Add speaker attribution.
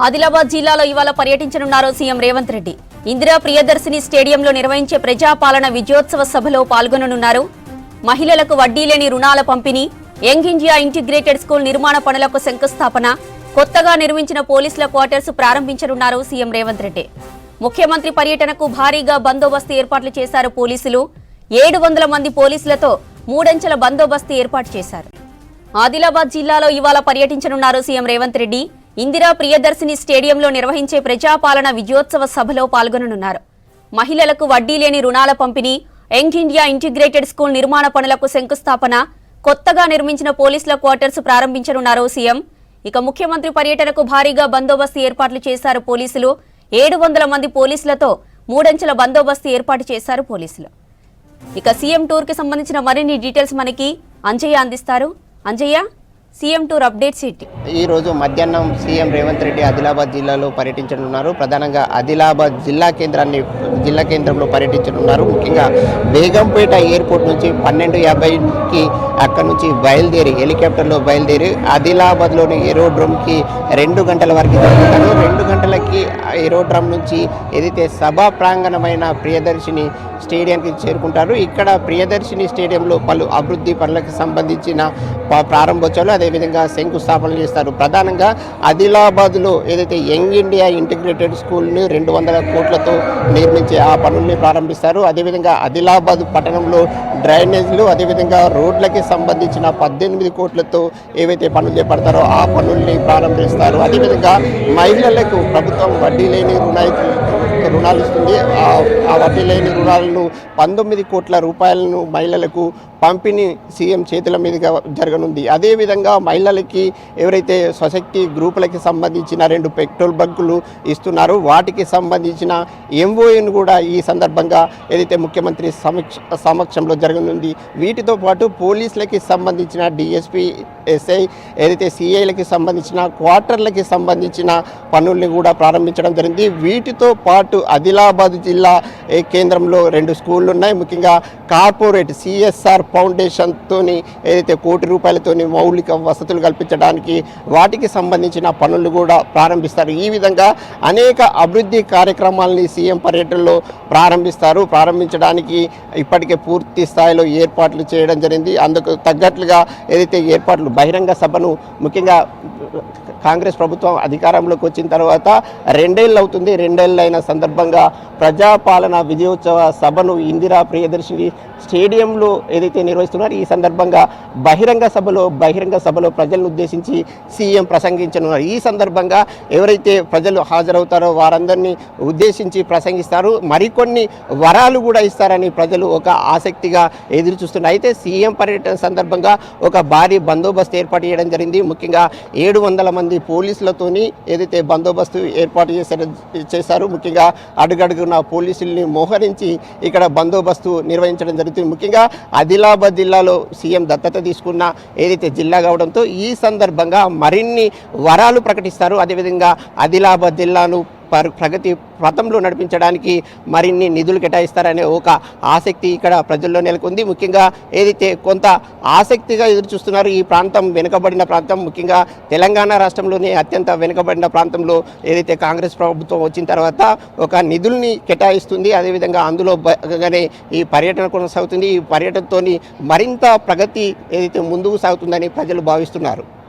Speaker 1: ఆదిలాబాద్ జిల్లాలో ఇవాళ పర్యటించనున్నారు సీఎం రేవంత్ రెడ్డి. ఇందిరా ప్రియదర్శిని స్టేడియంలో నిర్వహించే ప్రజాపాలన విజయోత్సవ సభలో పాల్గొననున్నారు. మహిళలకు వడ్డీ లేని రుణాల పంపిణీ యంగ్ ఇండియా ఇంటిగ్రేటెడ్ స్కూల్ నిర్మాణ పనులకు శంకుస్థాపన కొత్తగా నిర్మించిన పోలీసుల క్వార్టర్స్ ప్రారంభించనున్నారు సీఎం రేవంత్ రెడ్డి. ముఖ్యమంత్రి పర్యటనకు భారీగా బందోబస్తు ఏర్పాట్లు చేశారు పోలీసులు. ఏడు వందల మంది పోలీసులతో మూడంచెల బందోబస్తు ఏర్పాటు చేశారు. ఆదిలాబాద్ జిల్లాలో ఇవాళ పర్యటించనున్నారు సీఎం రేవంత్ రెడ్డి. ఇందిరా ప్రియదర్శిని స్టేడియంలో నిర్వహించే ప్రజాపాలన విజయోత్సవ సభలో పాల్గొననున్నారు. మహిళలకు వడ్డీ లేని రుణాల పంపిణీ యంగ్ ఇండియా ఇంటిగ్రేటెడ్ స్కూల్ నిర్మాణ పనులకు శంకుస్థాపన కొత్తగా నిర్మించిన పోలీసుల క్వార్టర్స్ ప్రారంభించనున్నారు సీఎం. ఇక ముఖ్యమంత్రి పర్యటనకు భారీగా బందోబస్తు ఏర్పాట్లు చేశారు పోలీసులు. ఏడు వందల మంది పోలీసులతో మూడంచెల బందోబస్తు ఏర్పాటు చేశారు పోలీసులు. ఇక సీఎం టూర్కి సంబంధించిన మరిన్ని డీటెయిల్స్ మనకి అంజయ్య అందిస్తారు. Anjaiah CM tour update city
Speaker 2: ఈ రోజు మధ్యాహ్నం సీఎం రేవంత్ రెడ్డి ఆదిలాబాద్ జిల్లాలో పర్యటించనున్నారు. ప్రధానంగా ఆదిలాబాద్ జిల్లా కేంద్రాన్ని జిల్లా కేంద్రంలో పర్యటించనున్నారు. ముఖ్యంగా బేగంపేట ఎయిర్పోర్ట్ నుంచి పన్నెండు యాభైకి అక్కడ నుంచి బయలుదేరి హెలికాప్టర్లో బయలుదేరి ఆదిలాబాద్లోని ఏరోడ్రమ్కి రెండు గంటల వరకు జరుగుతారు. రెండు గంటలకి ఏరోడ్రమ్ నుంచి ఏదైతే సభా ప్రాంగణమైన ప్రియదర్శిని స్టేడియంకి చేరుకుంటారు. ఇక్కడ ప్రియదర్శిని స్టేడియంలో పలు అభివృద్ధి పనులకు సంబంధించిన ప్రారంభోత్సవాలు అదేవిధంగా శంకుస్థాపనలు చేస్తారు. ప్రధానంగా ఆదిలాబాద్లో ఏదైతే యంగ్ ఇండియా ఇంటిగ్రేటెడ్ స్కూల్ని రెండు వందల కోట్లతో నిర్మించే ఆ పనుల్ని ప్రారంభిస్తారు. అదేవిధంగా ఆదిలాబాద్ పట్టణంలో డ్రైనేజ్లు అదేవిధంగా రోడ్లకి సంబంధించిన పద్దెనిమిది కోట్లతో ఏవైతే పనులు చేపడతారో ఆ పనుల్ని ప్రారంభిస్తారు అదేవిధంగా మహిళలకు ప్రభుత్వం వడ్డీ లేని రుణాయితీ రుణాలు ఇస్తుంది. ఆ- ఆ వడ్డీ లేని రుణాలను పంతొమ్మిది కోట్ల రూపాయలను మహిళలకు పంపిణీ సీఎం చేతుల మీదుగా జరగనుంది. అదేవిధంగా మహిళలకి ఎవరైతే స్వశక్తి గ్రూపులకి సంబంధించిన రెండు పెట్రోల్ బంకులు ఇస్తున్నారో వాటికి సంబంధించిన ఎంఓఎన్ కూడా ఈ సందర్భంగా ఏదైతే ముఖ్యమంత్రి సమక్ష సమక్షంలో జరగనుంది వీటితో పాటు పోలీసులకి సంబంధించిన డిఎస్పీ ఎస్ఐ ఏదైతే సిఐలకి సంబంధించిన క్వార్టర్లకి సంబంధించిన పనుల్ని కూడా ప్రారంభించడం జరిగింది. వీటితో పాటు ఆదిలాబాద్ జిల్లా ఏ కేంద్రంలో రెండు స్కూళ్ళు ఉన్నాయి ముఖ్యంగా కార్పొరేట్ సిఎస్ఆర్ ఫౌండేషన్తోని ఏదైతే కోటి రూపాయలతోని మౌలిక వసతులు కల్పించడానికి వాటికి సంబంధించిన పనులు కూడా ప్రారంభిస్తారు. ఈ విధంగా అనేక అభివృద్ధి కార్యక్రమాలని సీఎం పర్యటనలో ప్రారంభిస్తారు. ప్రారంభించడానికి ఇప్పటికే పూర్తి స్థాయిలో ఏర్పాట్లు చేయడం జరిగింది. అందుకు తగ్గట్లుగా ఏదైతే ఏర్పాట్లు బహిరంగ సభను ముఖ్యంగా కాంగ్రెస్ ప్రభుత్వం అధికారంలోకి వచ్చిన తర్వాత రెండేళ్ళు అవుతుంది. రెండేళ్ళు అయిన సందర్భంగా ప్రజాపాలన విజయోత్సవ సభను ఇందిరా ప్రియదర్శిని స్టేడియంలో ఏదైతే నిర్వహిస్తున్నారు. ఈ సందర్భంగా బహిరంగ సభలో బహిరంగ సభలో ప్రజలను ఉద్దేశించి సీఎం ప్రసంగించనున్నారు. ఈ సందర్భంగా ఎవరైతే ప్రజలు హాజరవుతారో వారందరినీ ఉద్దేశించి ప్రసంగిస్తారు. మరికొన్ని వరాలు కూడా ఇస్తారని ప్రజలు ఒక ఆసక్తిగా ఎదురు చూస్తున్నారు. అయితే సీఎం పర్యటన సందర్భంగా ఒక భారీ బందోబస్తు ఏర్పాటు చేయడం జరిగింది. ముఖ్యంగా ఏడు వందల మంది పోలీసులతోని ఏదైతే బందోబస్తు ఏర్పాటు చేశారో చేశారు ముఖ్యంగా అడుగడుగున పోలీసుల్ని మోహరించి ఇక్కడ బందోబస్తు నిర్వహించడం జరుగుతుంది. ముఖ్యంగా ఆదిలాబాద్ జిల్లాలో సీఎం దత్తత తీసుకున్న ఏదైతే జిల్లా కావడంతో ఈ సందర్భంగా మరిన్ని వరాలు ప్రకటిస్తారు. అదేవిధంగా ఆదిలాబాద్ జిల్లాను ప్రగతి పథంలో నడిపించడానికి మరిన్ని నిధులు కేటాయిస్తారనే ఒక ఆసక్తి ఇక్కడ ప్రజల్లో నెలకొంది. ముఖ్యంగా ఏదైతే కొంత ఆసక్తిగా ఎదురు చూస్తున్నారు ఈ ప్రాంతం వెనుకబడిన ప్రాంతం ముఖ్యంగా తెలంగాణ రాష్ట్రంలోనే అత్యంత వెనుకబడిన ప్రాంతంలో ఏదైతే కాంగ్రెస్ ప్రభుత్వం వచ్చిన తర్వాత ఒక నిధుల్ని కేటాయిస్తుంది. అదేవిధంగా అందులో భాగంగానే ఈ పర్యటన కొనసాగుతుంది. ఈ పర్యటనతో మరింత ప్రగతి ఏదైతే ముందుకు సాగుతుందని ప్రజలు భావిస్తున్నారు.